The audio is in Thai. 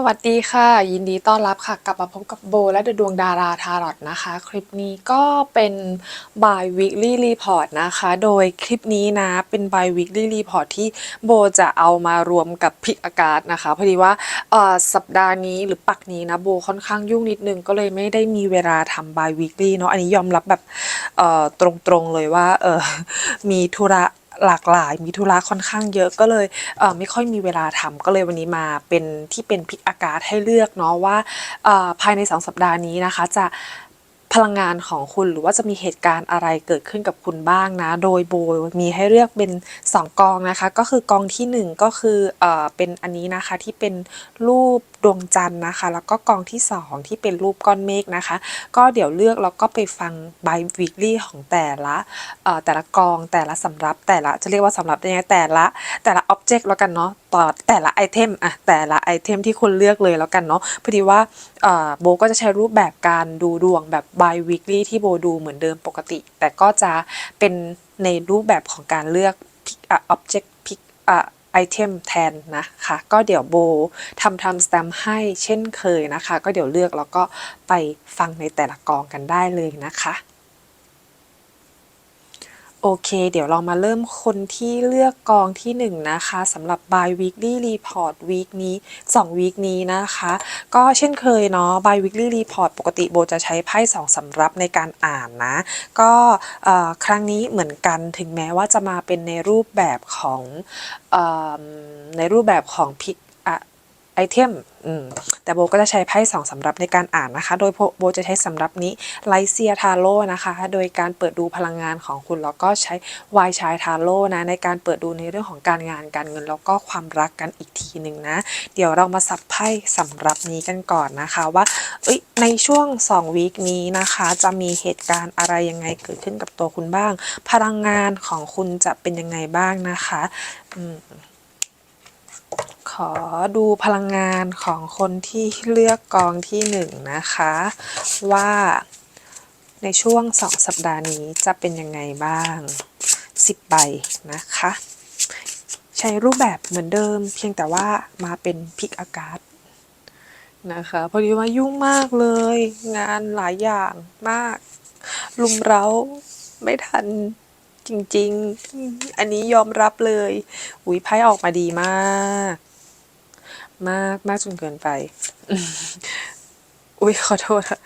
สวัสดีค่ะ ยินดีต้อนรับค่ะ กลับมาพบกับโบ และเดอะดวงดาราทารอตนะคะ คลิปนี้ก็เป็น by weekly report นะคะ โดยคลิปนี้นะเป็น by weekly report ที่โบจะเอามารวมกับพิกอากาศนะคะ พอดีว่าสัปดาห์นี้หรือปักนี้นะโบค่อนข้างยุ่งนิดนึง ก็เลยไม่ได้มีเวลาทำ by weekly เนาะอันนี้ยอมรับแบบตรงๆเลยว่ามีธุระ หลากหลายมีธุระค่อนข้างเยอะก็เลยเไม่ค่อยมีเวลาทำก็เลยวันนี้มาเป็นที่เป็นพิกอากาศให้เลือกเนาะว่าภายในสองสัปดาห์นี้นะคะ จะพลังงานของคุณหรือว่าจะมีเหตุการณ์อะไรเกิดขึ้นกับคุณบ้างนะ โดยโบมีให้เลือกเป็น 2 กองนะคะ ก็คือกองทีหนึ่1 ก็คือเอเป็นอันนี้นะคะที่เป็นรูปดวงจันทร์นะคะ แล้วก็กองที่ 2 ที่เป็นรูปก้อนเมฆนะคะ ก็เดี๋ยวเลือกแล้วก็ไปฟัง by weekly ของแต่ละเอ่อแต่ละกองแต่ละสำรับแต่ละจะเรียกว่าสำรับได้ไงแต่ละแต่ละ object แล้วกันเนาะต่อแต่ละไอเทมอะแต่ละไอเทมที่คุณเลือกเลยแล้วกันเนาะพอดีว่าโบก็จะใช้รูปแบบการดูดวงแบบ by weekly ที่โบดูเหมือนเดิมปกติ แต่ก็จะเป็นในรูปแบบของการเลือก pick a object pick ไอเทมแทนนะคะ ก็เดี๋ยวโบทำทำสแตมให้เช่นเคยนะคะ ก็เดี๋ยวเลือกแล้วก็ไปฟังในแต่ละกองกันได้เลยนะคะ โอเค เดี๋ยวเรามาเริ่มคนที่เลือกกองที่1นงนะคะสำหรับ by weekly report week นี้2 week นี้นะคะ ก็เช่นเคยเนาะ by weekly report ปกติโบจะใช้ไพ่2สำรับในการอ่านนะ ก็ครั้งนี้เหมือนกันถึงแม้ว่าจะมาเป็นในรูปแบบของอในรูปแบบของพิ ไอเทมแต่โบก็จะใช้ไพ่สองสำรับในการอ่านนะคะ โดยโบจะใช้สำรับนี้ไลเซียทาโร่นะคะ โดยการเปิดดูพลังงานของคุณแล้วก็ใช้วายชายทาโร่นะในการเปิดดูในเรื่องของการงานการเงินแล้วก็ความรักกันอีกทีหนึ่งนะ เดี๋ยวเรามาสับไพ่สำรับนี้กันก่อนนะคะว่าในช่วง2วีคนี้นะคะ จะมีเหตุการณ์อะไรยังไงเกิดขึ้นกับตัวคุณบ้าง พลังงานของคุณจะเป็นยังไงบ้างนะคะอืม อดูพลังงานของคนที่เลือกกองที่หนึ่งนะคะ ว่าในช่วงสองสัปดาห์นี้จะเป็นยังไงบ้างสิบใบนะคะ ใช้รูปแบบเหมือนเดิม เพียงแต่ว่ามาเป็นพิกอากาศนะคะพอดีว่ายุ่งมากเลย งานหลายอย่างมาก ลุมเร้าไม่ทันจริง ๆ อันนี้ยอมรับเลย อุ้ยไพ่ออกมาดีมาก มากมากจนเกินไป อุ้ยขอโทษค่ะ